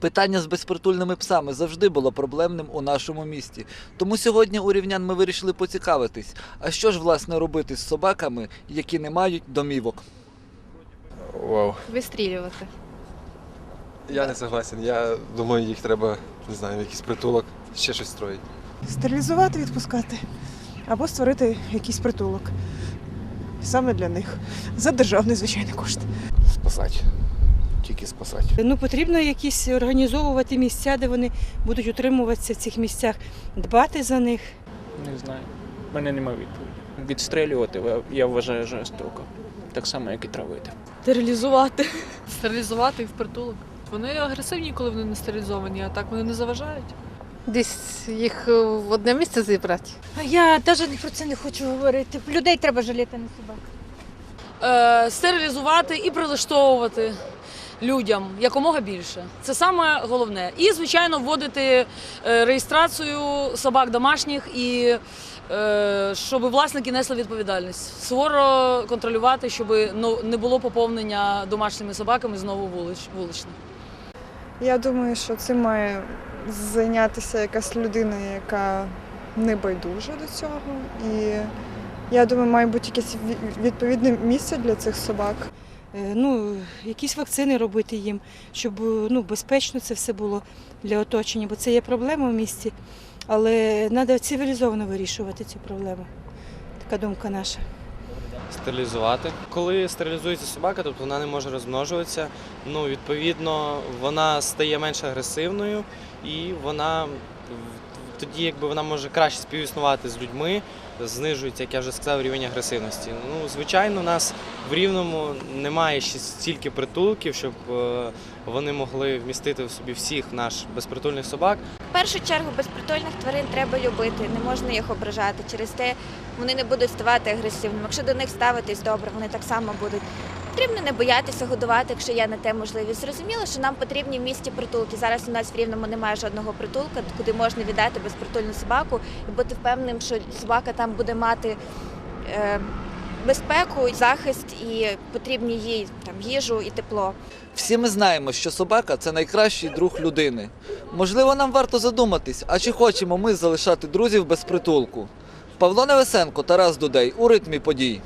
Питання з безпритульними псами завжди було проблемним у нашому місті. Тому сьогодні у рівнян ми вирішили поцікавитись, а що ж власне робити з собаками, які не мають домівок. Вау. Вистрілювати. Я не согласен. Я думаю, їх треба, не знаю, в якийсь притулок, ще щось строїть. стерилізувати, відпускати або створити якийсь притулок саме для них за державний звичайний кошт. спасати. Тільки спасати. Ну, потрібно якісь організовувати місця, де вони будуть утримуватися в цих місцях, дбати за них. Не знаю. У мене немає відповіді. Відстрелювати я- я вважаю жорстоко. Так само, як і травити. Стерилізувати. Стерилізувати і в притулок. Вони агресивні, коли вони не стерилізовані, а так вони не заважають. Десь їх в одне місце зібрати. Я навіть про це не хочу говорити. Людей треба жаліти, не собак. Е, стерилізувати і прилаштовувати людям якомога більше. Це саме головне. І, звичайно, вводити е, реєстрацію собак домашніх і е, щоб власники несли відповідальність. Суворо контролювати, щоб ну, не було поповнення домашніми собаками знову вулич, вуличних. Я думаю, що цим має зайнятися якась людина, яка не байдужа до цього. І я думаю, має бути якесь відповідне місце для цих собак. Е, Ну, якісь вакцини робити їм, щоб е, ну, безпечно це все було для оточення, бо це є проблема в місті. Але треба цивілізовано вирішувати цю проблему. Така думка наша. стерилізувати. Коли стерилізується собака, тобто вона не може розмножуватися, ну відповідно вона стає менш агресивною і вона тоді, якби вона може краще співіснувати з людьми, знижується, як я вже сказав, рівень агресивності. Ну, звичайно, у нас в рівному немає ще стільки притулків, щоб е, вони могли вмістити в собі всіх наш безпритульних собак. В першу чергу безпритульних тварин треба любити, не можна їх ображати. Через те вони не будуть ставати агресивними. Якщо до них ставитись добре, вони так само будуть. Потрібно не боятися годувати, якщо є на те можливість. Зрозуміло, що нам потрібні в місті притулки. Зараз у нас в Рівному немає жодного притулка, куди можна віддати безпритульну собаку і бути впевненим, що собака там буде мати е, безпеку, захист і потрібні їй там їжу і тепло. Всі ми знаємо, що собака це найкращий друг людини. Можливо, нам варто задуматись, а чи хочемо ми залишати друзів без притулку? Павло Невесенко, Тарас Дудей у ритмі подій.